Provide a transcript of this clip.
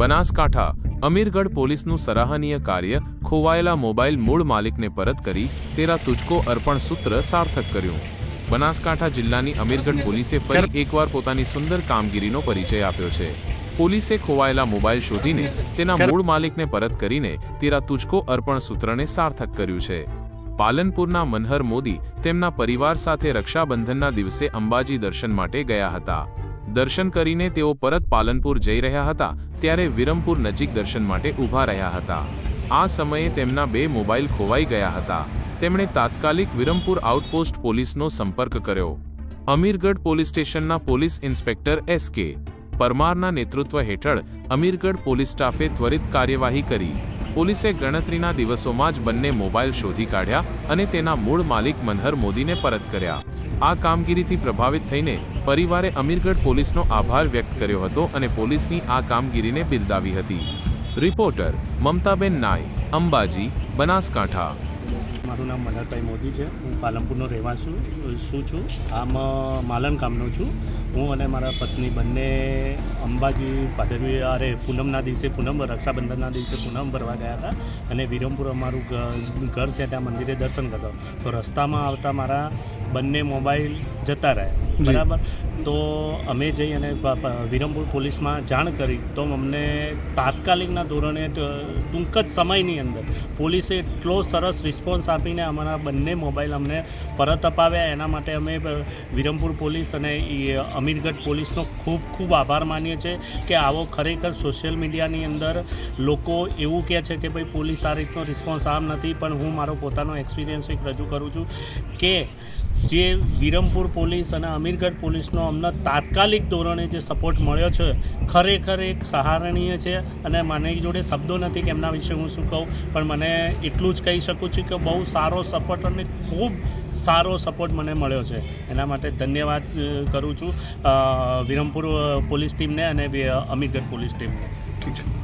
બનાસકાંઠા અમીરગઢ પોલીસનું સરાહનીય કાર્ય ખોવાયેલા મોબાઈલ મૂળ માલિકને પરત કરી તેરા તુજકો અર્પણ સૂત્ર સાર્થક કર્યું. બનાસકાંઠા જિલ્લાની અમીરગઢ પોલીસે ફરી એકવાર પોતાની સુંદર કામગીરીનો પરિચય આપ્યો છે. પોલીસે ખોવાયેલા મોબાઈલ શોધીને તેના મૂળ માલિકને પરત કરીને તેરા તુજકો અર્પણ સૂત્રને સાર્થક કર્યું છે. પાલનપુરના મનહર મોદી તેમના પરિવાર સાથે રક્ષાબંધનના દિવસે અંબાજી દર્શન માટે ગયા હતા. દર્શન કરીને તેઓ પરત પાલનપુર જઈ રહ્યા હતા, ત્યારે વિરમપુર નજીક દર્શન માટે ઊભા રહ્યા હતા. આ સમયે તેમના બે મોબાઈલ ખોવાઈ ગયા હતા. તેમણે તાત્કાલિક વિરમપુર આઉટપોસ્ટ પોલીસનો સંપર્ક કર્યો. અમીરગઢ પોલીસ સ્ટેશનના પોલીસ ઇન્સ્પેક્ટર એસ કે પરમારના નેતૃત્વ હેઠળ અમીરગઢ પોલીસ સ્ટાફે ત્વરિત કાર્યવાહી કરી. પોલીસે ગણતરીના દિવસોમાં જ બંને મોબાઈલ શોધી કાઢ્યા અને તેના મૂળ માલિક મનહર મોદીને પરત કર્યા. આ કામગીરીથી પ્રભાવિત થઈને પરિવારે અમીરગઢ પોલીસનો આભાર વ્યક્ત કર્યો હતો અને પોલીસની આ કામગીરીને બિરદાવી હતી. રિપોર્ટર મમતાબેન નાય, અંબાજી, બનાસકાંઠા. મારું નામ મનહરભાઈ મોદી છે. હું પાલનપુરનો રહેવાસી શું છું? આમ, માલન ગામનો છું. હું અને મારા પત્ની બંને અંબાજી ભાદરવી અરે પૂનમના દિવસે પૂનમ, રક્ષાબંધનના દિવસે પૂનમ ભરવા ગયા હતા અને વિરમપુર અમારું ઘર છે ત્યાં મંદિરે દર્શન કરતો તો રસ્તામાં આવતા મારા બંને મોબાઈલ જતા રહ્યા બરાબર? તો અમે જઈ અને વિરમપુર પોલીસમાં જાણ કરી. તો અમને તાત્કાલિકના ધોરણે ટૂંક જ સમયની અંદર પોલીસે એટલો સરસ રિસ્પોન્સ આપીને અમારા બંને મોબાઈલ અમને પરત અપાવ્યા. એના માટે અમે વિરમપુર પોલીસ અને અમીરગઢ પોલીસનો ખૂબ ખૂબ આભાર માનીએ છીએ કે આવો ખરેખર સોશિયલ મીડિયાની અંદર લોકો એવું કહે છે કે ભાઈ પોલીસ આ રીતનો રિસ્પોન્સ આમ નથી, પણ હું મારો પોતાનો એક્સપિરિયન્સ એક રજૂ કરું છું કે જે વિરમપુર પોલીસ અને અમીરગઢ પોલીસનો અમને તાત્કાલિક ધોરણે જે સપોર્ટ મળ્યો છે, ખરેખર એક સહારણીય છે અને મને જોડે શબ્દો નથી કે એમના વિશે હું શું કહું, પણ મને એટલું જ કહી શકું છું કે બહુ સારો સપોર્ટ અને ખૂબ સારો સપોર્ટ મને મળ્યો છે. એના માટે ધન્યવાદ કરું છું વિરમપુર પોલીસ ટીમને અને અમીરગઢ પોલીસ ટીમને.